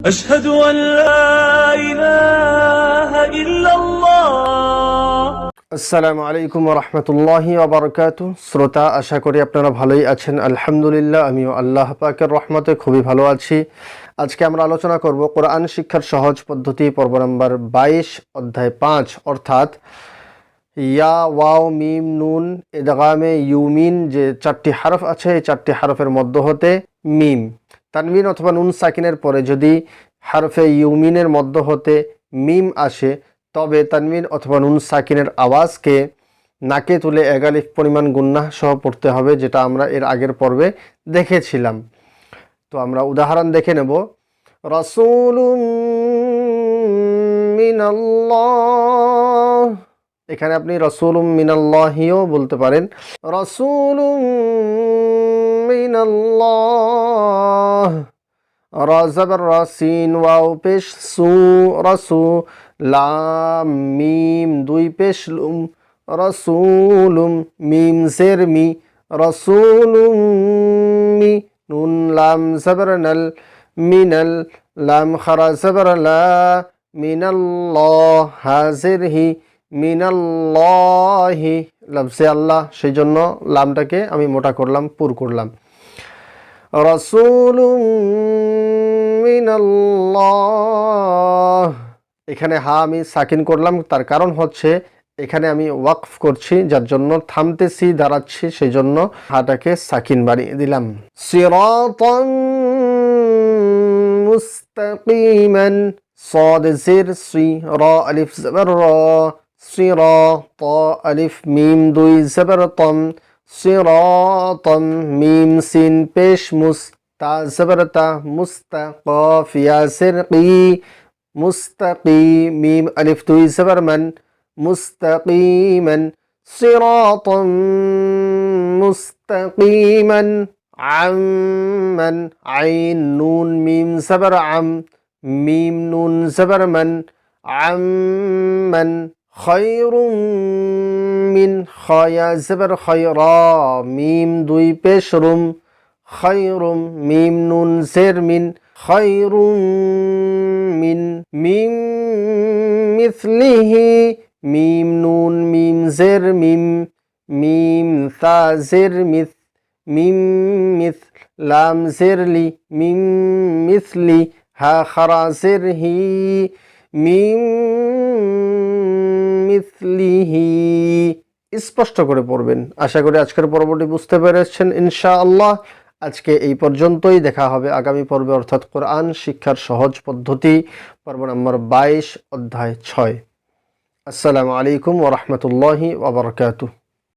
أشهد أن لا إله إلا الله আসসালামু আলাইকুম রহমতুল্লাহি ওবরকাত শ্রোতা আশা করি আপনারা ভালোই আছেন আলহামদুলিল্লাহ আমিও আল্লাহ পাকের রহমতে খুবই ভালো আছি আজকে আমরা আলোচনা করব কোরআন শিক্ষার সহজ পদ্ধতি পর্ব নম্বর বাইশ অধ্যায় পাঁচ অর্থাৎ ইয়া ওয়াও মিম নুন এদগামে ইউমিন যে চারটি হারফ আছে এই চারটি হারফের মধ্য হতে মিম তানবিন অথবা নুন সাকিনের পরে যদি হারফে ইউমিনের মধ্য হতে মিম আসে, তবে তানবিন অথবা নুন সাকিনের আওয়াজকে নাকে তুলে এগালিফ পরিমাণ গুন্নাহ সহ পড়তে হবে, যেটা আমরা এর আগের পর্বে দেখেছিলাম। তো আমরা উদাহরণ দেখে নেব। রসুলুম এখানে আপনি রসুলুম মিনাল্লাহিও বলতে পারেন। রসুলুম মিনাল্লাহ। রাজাবার রাসিন, ওয়াও পেশ সু রসু, লাম মিম, দুই পেশ লুম রসুলুম, মিম জের মি রসুলুম মি, নুন লাম জবর নল মিনাল লাম খারা জবর লা মিনাল্লাহ, হাজির হি মিনাল্লাহি। সে আল্লাহ সেই জন্য লামটাকে আমি মোটা করলাম, পুর করলাম। রসুলুম এখানে হা আমি সাকিন করলাম, তার কারণ হচ্ছে এখানে আমি ওয়াকফ করছি, যার জন্য থামতেছি, দাঁড়াচ্ছি সেই জন্য হাটাকে সাকিন বানিয়ে দিলাম। সিরাতন সদ জির সি র র صراط ألف ميم دوي زبرطا صراطا ميم سين بيش مس تا مستقى فيا سرقي مستقي ميم ألف دوي زبرمن مستقيما. صراطا مستقيما. عمن عين نون ميم زبر عم. ميم نون زبر من؟ عمن মিন খয়া জবর খয়রা, মিম দুই পেশ রুম খয়রুম মিম নুন জের মিন। খয়রুম মিন মিম মিথলিহি মিম নুন মিম জের মিম। মিম তা জের মিথ মিম মিথ লাম জেরলি মিম মিথলি হা খারাসের হি। মিম মিথলিহি স্পষ্ট করে পড়বেন। আশা করি আজকের পর্বটি বুঝতে পেরেছেন ইনশাআল্লাহ। আজকে এই পর্যন্তই। দেখা হবে আগামী পর্বে, অর্থাৎ কোরআন শিক্ষার সহজ পদ্ধতি, পর্ব নম্বর বাইশ, অধ্যায় ছয়। আসসালামু আলাইকুম ওরহমতুল্লাহি ওবরকাতুহ